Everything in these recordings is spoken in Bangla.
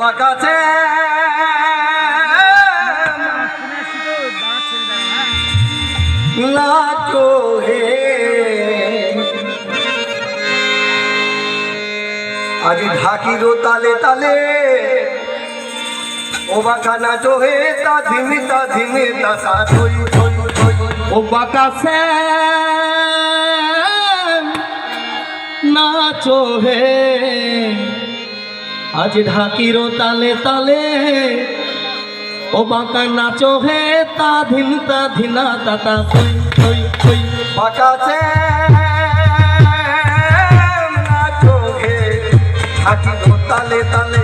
বাকাছে। নাচো হে আজ ঢাকিরো তালে তালে, ও বাঁকা নাচো হে তা ধিমি তা ধিমি, তা তা ও বাকাছে। নাচো হে আজ ঢাকিরো তালে তালে, ও বাঁকা নাচো হে তা ধিন তা ধিনা তা তা। থই থই থই বাকাছে নাচো হে, ঢাকিরো তালে তালে,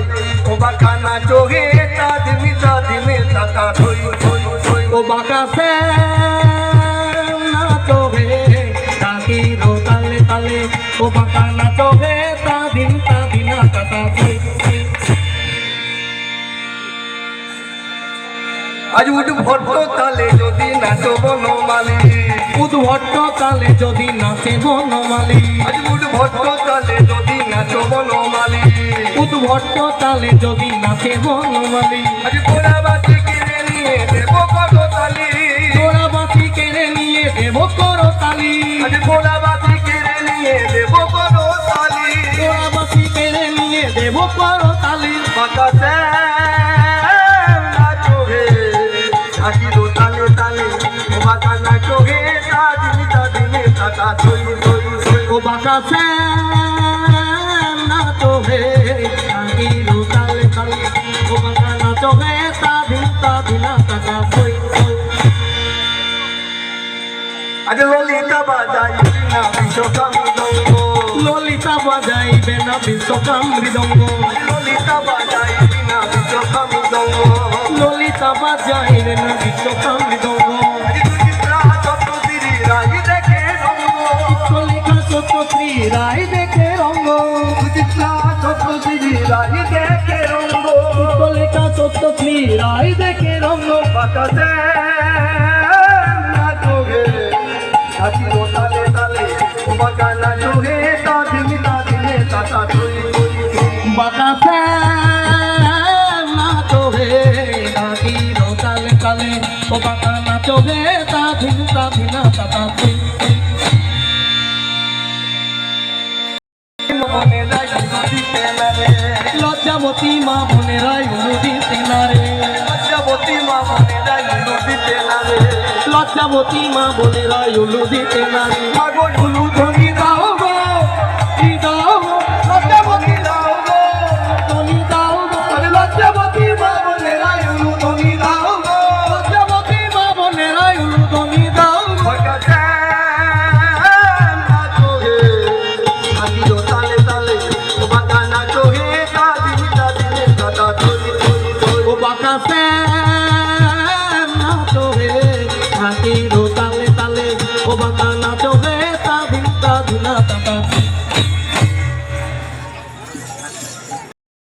ও বাঁকা নাচো হে তা ধিমি তা ধিমি তা তা। থই থই থই ও বাকাছে নাচো হে, ঢাকিরো তালে তালে, ও বাঁকা নাচো হে তা ধিন তা আজ উঠ ভট্ট তালে যদি নাচো বনমালি উদ্ভট্ট তালে যদি নাচে বনমালি আজ উঠ ভট্ট তালে যদি নাচো বনমালি উদ্ভট্ট তালে যদি নাচে বনমালি আজ পোড়া বাতি কিনে নিয়ে তা তা ও বাকাছে নাচো হে আঙ্গিরু তালে তালে ও বাকা হে তা দিন তা দিনা তা কই কই আজ ললিতা বাজাই না বিশ্বকামি দঙ্গ ললিতা বাজাইবে না বিশ্বকাম মৃদঙ্গ ললিতা না বিশ্বকামি বাজাইবে না বিশ্বকাম রায় দেখে রঙ্গ চিত্রা চতুর্দিরি রাই দেখে রঙ্গ চলিকা চতুর্থী রায় দেখে রঙ্গ বাতাসে নাচো হে হাতি ও তালে তালে ও বাঁকা নাচো হে তা দিনি তা দিনে তা লজ্জাবতী মা বোনেরাই উলুদি তেনারে লজ্জাবতী মা মনে রাই নদীতে নারে লজ্জাবতী মা বোনেরাই উলুদি তেনারে পাগল হুলু কাছে না তোরে হাঁটি তালে তালে ও বাঁকা না তোরে তাদিন তাদিনা তাকা